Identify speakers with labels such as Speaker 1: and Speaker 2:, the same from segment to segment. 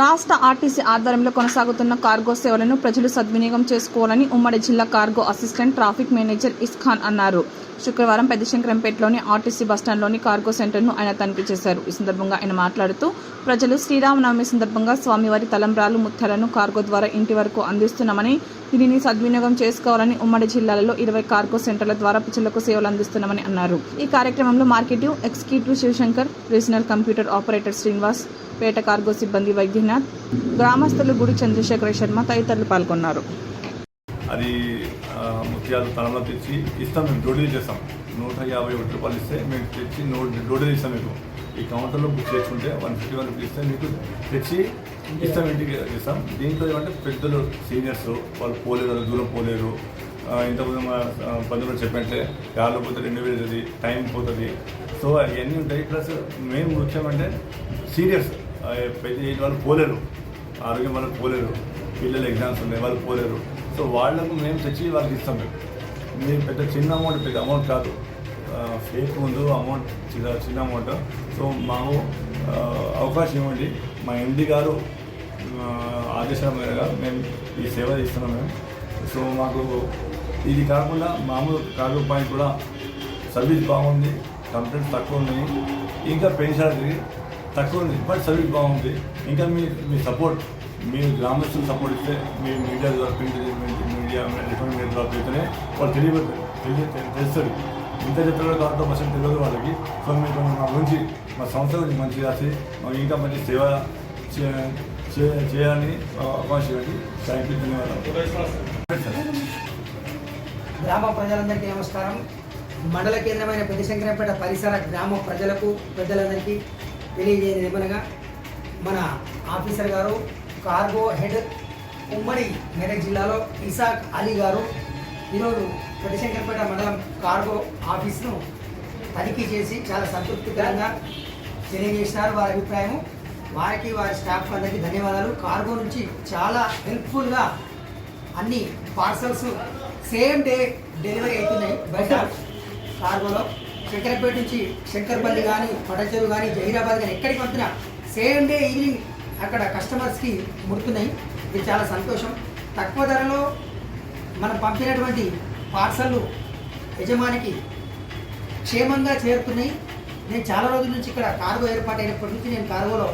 Speaker 1: రాష్ట్ర ఆర్టీసీ ఆధ్వర్యంలో కొనసాగుతున్న కార్గో సేవలను ప్రజలు సద్వినియోగం చేసుకోవాలని ఉమ్మడి జిల్లా cargo assistant traffic manager Iskhan అన్నారు. శుక్రవారం పెద్దశంకరంపేటలోని ఆర్టీసీ బస్టాండ్లోని కార్గో సెంటర్ను ఆయన తనిఖీ చేశారు. ఈ సందర్భంగా ఆయన మాట్లాడుతూ ప్రజలు శ్రీరామనవమి సందర్భంగా స్వామివారి తలంబ్రాలు ముత్యాలను కార్గో ద్వారా ఇంటి వరకు అందిస్తున్నామని దీనిని సద్వినియోగం చేసుకోవాలని ఉమ్మడి జిల్లాలలో ఇరవై కార్గో సెంటర్ల ద్వారా ప్రజలకు సేవలు అందిస్తున్నామని అన్నారు. ఈ కార్యక్రమంలో marketing executive Shivashankar regional computer operator Srinivas పేట కార్గో సిబ్బంది వైద్యనాథ్ గ్రామస్తులు గుడి చంద్రశేఖర శర్మ తదితరులు పాల్గొన్నారు.
Speaker 2: అది ముత్యాలు తలలో తెచ్చి ఇస్తాం మేము డోడీ చేస్తాం నూట యాభై ఒకటి రూపాయలు ఇస్తే మేము తెచ్చి నోట్ డోడీ ఇస్తాం మీకు. ఈ కౌంటర్లో బుక్ చేసుకుంటే వన్ ఫిఫ్టీ వన్ రూపీస్ ఇస్తే మీకు తెచ్చి ఇస్తాం ఇంటికి ఇస్తాం. దీంట్లో ఏమంటే పెద్దలు సీనియర్స్ వాళ్ళు పోలేరు వాళ్ళు దూరం పోలేరు. ఇంతకుముందు మా ఆ, పంతులు చెప్పంటే గాల్లో పోతే రెండు వేలు అవుతుంది టైం పోతుంది. సో అవన్నీ ఉంటాయి. ప్లస్ మెయిన్ ముఖ్యం అంటే సీనియర్స్ పెద్ద వాళ్ళు పోలేరు. ఆరోగ్యం వాళ్ళకి పోలేరు. పిల్లలు ఎగ్జామ్స్ ఉన్నాయి వాళ్ళు పోలేరు. సో వాళ్ళకు మేము తెచ్చి వాళ్ళకి ఇస్తాం మేము. మీరు పెద్ద చిన్న అమౌంట్ పెద్ద అమౌంట్ కాదు. ఫేక్ ముందు అమౌంట్ చిన్న చిన్న అమౌంట్ సో మాకు అవకాశం ఇవ్వండి. మా ఎండి గారు ఆ, ఆదేశాల మేరగా మేము ఈ సేవ ఇస్తున్నాం మేము. సో మాకు ఇది కాకుండా మామూలు కార్డు పాయింట్ కూడా సర్వీస్ బాగుంది కంప్లైంట్స్ తక్కువ ఉన్నాయి. ఇంకా పెన్షన్ తక్కువ ఉంది బట్ సర్వీస్ బాగుంది. ఇంకా మీ మీ సపోర్ట్ మీరు గ్రామస్తులు సపోర్ట్ ఇస్తే మీ మీడియా ద్వారా ప్రింట్ మీడియా డిఫరెంట్ మీడియా ద్వారా పెడితేనే వాళ్ళు తెలియబోతుంది తెలియ తెలుస్తుంది ఇంత చెప్తారో దాంట్లో పర్సెంట్ తెలియదు వాళ్ళకి. సో మీకు మా గురించి మా సంస్థ గురించి మంచి రాసి ఇంకా మంచి సేవ చేయాలని అవకాశం ఇవ్వండి. థ్యాంక్ యూ ధన్యవాదాలు.
Speaker 3: గ్రామ ప్రజలందరికీ నమస్కారం. మండల కేంద్రమైన పెద్దశంకరంపేట పరిసర గ్రామ ప్రజలకు పెద్దలందరికీ తెలియజేయని ఏమనగా మన ఆఫీసర్ గారు కార్గో హెడ్ ఉమ్మడి మెదక్ జిల్లాలో ఇసాక్ అలీ గారు. ఈరోజు పెద్దశంకరపేట మండలం కార్గో ఆఫీస్ను తనిఖీ చేసి చాలా సంతృప్తికరంగా తెలియజేసినారు వారి అభిప్రాయం వారికి వారి స్టాఫ్ అందరికీ ధన్యవాదాలు. కార్గో నుంచి చాలా హెల్ప్ఫుల్గా అన్ని పార్సల్స్ సేమ్ డే డెలివరీ అవుతున్నాయి బయట కార్గోలో. శంకరపేట నుంచి శంకర్పల్లి కానీ పటచెరు కానీ జహీరాబాద్ కానీ ఎక్కడికి వచ్చినా సేమ్ డే ఈవినింగ్ అక్కడ కస్టమర్స్కి ముడుతున్నాయి. ఇది చాలా సంతోషం. తక్కువ ధరలో మనం పంపినటువంటి పార్సళ్ళు యజమానికి క్షేమంగా చేరుతున్నాయి. నేను చాలా రోజుల నుంచి ఇక్కడ కార్గో ఏర్పాటు అయినప్పటి నుంచి నేను కార్గోలో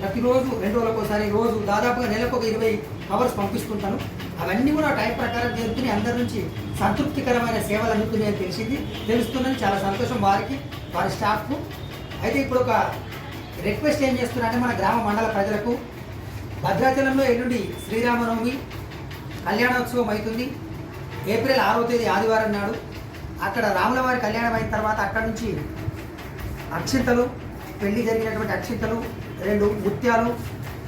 Speaker 3: ప్రతిరోజు రెండు రోజులకు ఒకసారి రోజు దాదాపుగా నెలకు ఒక ఇరవై అవర్స్ పంపిస్తుంటాను అవన్నీ కూడా టైం ప్రకారం జరుగుతున్నాయి అందరి నుంచి సంతృప్తికరమైన సేవలు అందుతున్నాయని తెలిసింది. తెలుస్తుందని చాలా సంతోషం వారికి వారి స్టాఫ్కు అయితే ఇప్పుడు ఒక రిక్వెస్ట్ ఏం చేస్తున్నారంటే మన గ్రామ మండల ప్రజలకు భద్రాచలంలో ఎల్లుండి శ్రీరామనవమి కళ్యాణోత్సవం అవుతుంది. ఏప్రిల్ ఆరో తేదీ ఆదివారం నాడు అక్కడ రాములవారి కళ్యాణం అయిన తర్వాత అక్కడ నుంచి అక్షింతలు పెళ్ళి జరిగినటువంటి అక్షింతలు రెండు ముత్యాలు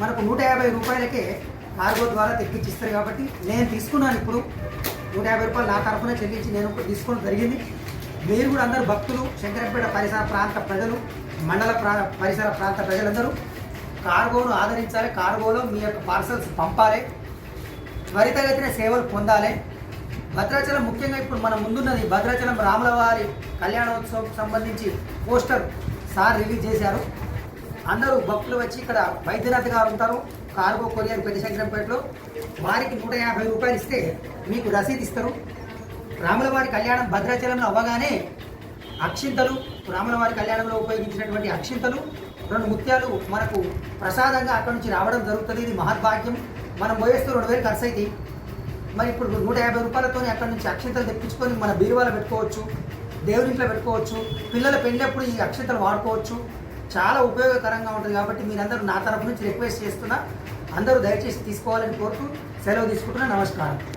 Speaker 3: మనకు నూట యాభై రూపాయలకే కార్గో ద్వారా తెప్పించిస్తారు కాబట్టి నేను తీసుకున్నాను ఇప్పుడు. నూట యాభై రూపాయలు నా తరఫున చెల్లించి నేను తీసుకోవడం జరిగింది. మీరు కూడా అందరూ భక్తులు శంకరంపేట పరిసర ప్రాంత ప్రజలు మండల ప్రా పరిసర ప్రాంత ప్రజలందరూ కార్గోను ఆదరించాలి కార్గోలో మీ యొక్క పార్సల్స్ పంపాలి త్వరితగతిన సేవలు పొందాలి. భద్రాచలం ముఖ్యంగా ఇప్పుడు మన ముందున్నది భద్రాచలం రాములవారి కళ్యాణోత్సవం సంబంధించి పోస్టర్ సార్ రిలీజ్ చేశారు. అందరూ భక్తులు వచ్చి ఇక్కడ వైద్యనాథ్ గారు ఉంటారు కార్గో కొరియర్ పెద్దశంకరంపేటలో. వారికి నూట యాభై రూపాయలు ఇస్తే మీకు రసీదు ఇస్తారు. రాములవారి కళ్యాణం భద్రాచలంలో అవ్వగానే అక్షింతలు రాములవారి కళ్యాణంలో ఉపయోగించినటువంటి అక్షింతలు రెండు ముత్యాలు మనకు ప్రసాదంగా అక్కడి నుంచి రావడం జరుగుతుంది. ఇది మహద్భాగ్యం. మనం పోయేస్తూ రెండు వేలు ఖర్చు అయితే మరి ఇప్పుడు నూట యాభై రూపాయలతోనే అక్కడి నుంచి అక్షింతలు తెప్పించుకొని మన బీరువాలో పెట్టుకోవచ్చు దేవుడింట్లో పెట్టుకోవచ్చు పిల్లల పెళ్ళప్పుడు ఈ అక్షింతలు వాడుకోవచ్చు. చాలా ఉపయోగకరంగా ఉంటుంది కాబట్టి మీరందరూ నా తరపు నుంచి రిక్వెస్ట్ చేస్తున్నా అందరూ దయచేసి తీసుకోవాలని కోరుతూ సెలవు తీసుకుంటున్నా. నమస్కారం.